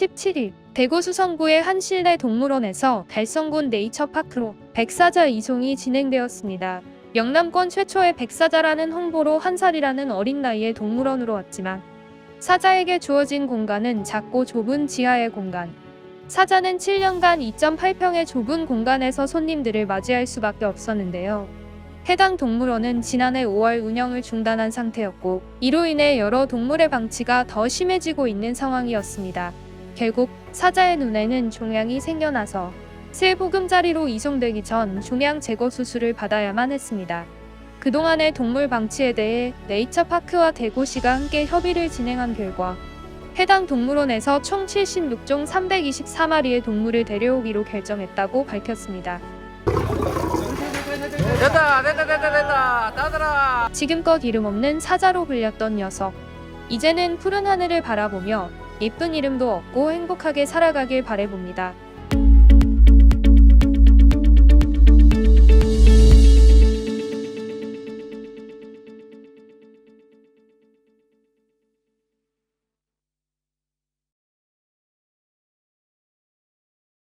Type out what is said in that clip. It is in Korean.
17일 대구 수성구의 한 실내 동물원에서 달성군 네이처파크로 백사자 이송이 진행되었습니다. 영남권 최초의 백사자라는 홍보로 한 살이라는 어린 나이에 동물원으로 왔지만 사자에게 주어진 공간은 작고 좁은 지하의 공간. 사자는 7년간 2.8평의 좁은 공간에서 손님들을 맞이할 수밖에 없었는데요. 해당 동물원은 지난해 5월 운영을 중단한 상태였고 이로 인해 여러 동물의 방치가 더 심해지고 있는 상황이었습니다. 결국 사자의 눈에는 종양이 생겨나서 새 보금자리로 이송되기 전 종양 제거 수술을 받아야만 했습니다. 그동안의 동물 방치에 대해 네이처파크와 대구시가 함께 협의를 진행한 결과 해당 동물원에서 총 76종 324마리의 동물을 데려오기로 결정했다고 밝혔습니다. 됐다 됐다 됐다 됐다 따들아 지금껏 이름 없는 사자로 불렸던 녀석. 이제는 푸른 하늘을 바라보며 예쁜 이름도 얻고 행복하게 살아가길 바래봅니다.